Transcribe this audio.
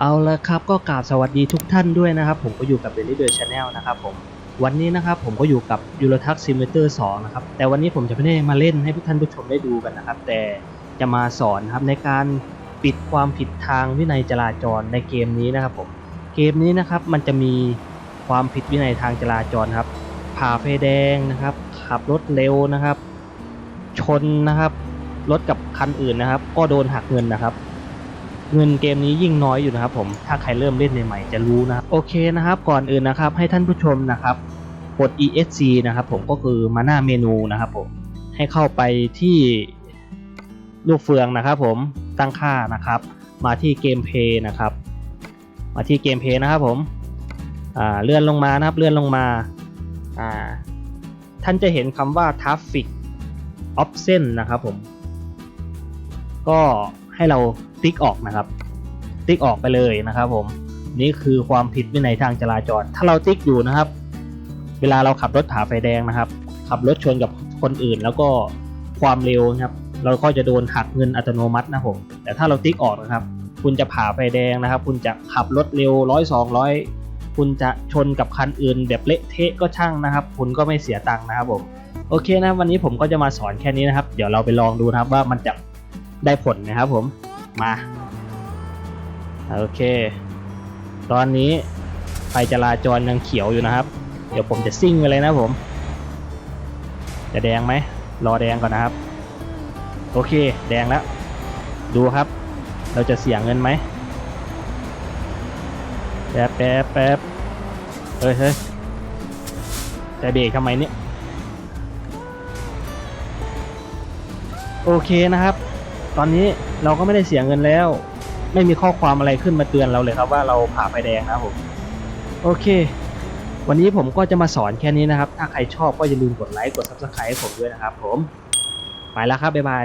เอาละครับก็กราบสวัสดีทุกท่านด้วยนะครับ ผมก็อยู่กับเดลิเดอร์ชาแนลนะครับผมวันนี้นะครับผมก็อยู่กับยูโรทักซิมเตอร์2นะครับแต่วันนี้ผมจะไม่ได้มาเล่นให้ทุกท่านผู้ชมได้ดูกันนะครับ แต่จะมาสอนครับในการปิดความผิดทางวินัยจราจรในเกมนี้นะครับผมเกมนี้นะครับมันจะมีความผิดวินัยทางจราจรครับผ่าไฟแดงนะครับ ขับรถเร็วนะครับ ชนนะครับ รถกับคันอื่นนะครับ ก็โดนหักเงินนะครับ เงินเกมนี้ยิ่งน้อยอยู่นะครับ ผมถ้าใครเริ่มเล่นใหม่ๆจะรู้นะโอเคนะครับ ก่อนอื่นนะครับ ให้ท่านผู้ชมนะครับกด ESC นะครับ ผมก็คือมาหน้าเมนูนะครับผมให้เข้าไปที่ลูกเฟืองนะครับ ผมตั้งค่านะครับ มาที่เกมเพย์นะครับ มาที่เกมเพย์นะครับ ผมเลื่อนลงมานะครับ เลื่อนลงมาอ่าท่านจะเห็นคำว่า traffic option นะครับผม ก็ให้เราติ๊กออกนะครับ ติ๊กออกไปเลยนะครับ ผมนี่คือความผิดวินัยทางจราจร ถ้าเราติ๊กอยู่นะครับ เวลาเราขับรถผ่าไฟแดงนะครับ ขับรถชนกับคนอื่น แล้วก็ความเร็วนะครับ เราก็จะโดนหักเงินอัตโนมัตินะผม แต่ถ้าเราติ๊กออกนะครับ คุณจะผ่าไฟแดงนะครับ คุณจะขับรถเร็วร้อยสองร้อยคุณจะชนกับคันอื่นแบบเละเทะก็ช่างนะครับ คุณก็ไม่เสียตังค์นะครับผม โอเคนะวันนี้ผมก็จะมาสอนแค่นี้นะครับ เดี๋ยวเราไปลองดูนะครับว่ามันจะ ได้ผลนะครับผมมาโอเค ตอนนี้ไฟจราจรยังเขียวอยู่นะครับ เดี๋ยวผมจะซิ่งไปเลยนะผม จะแดงไหมรอแดงก่อนนะครับ โอเค แดงแล้ว ดูครับ เราจะเสียงเงินไหมแป๊บแป๊บแป๊บเฮ้ยเฮ้ยจะเบรกทำไมเนี่ย โอเคนะครับ ตอนนี้เราก็ไม่ได้เสียเงินแล้ว ไม่มีข้อความอะไรขึ้นมาเตือนเราเลยครับว่าเราผ่าไฟแดงนะครับผมโอเค วันนี้ผมก็จะมาสอนแค่นี้นะครับ ถ้าใครชอบก็อย่าลืมกดไลค์กด subscribe ผมด้วยนะครับผม ไปแล้วครับบ๊ายบาย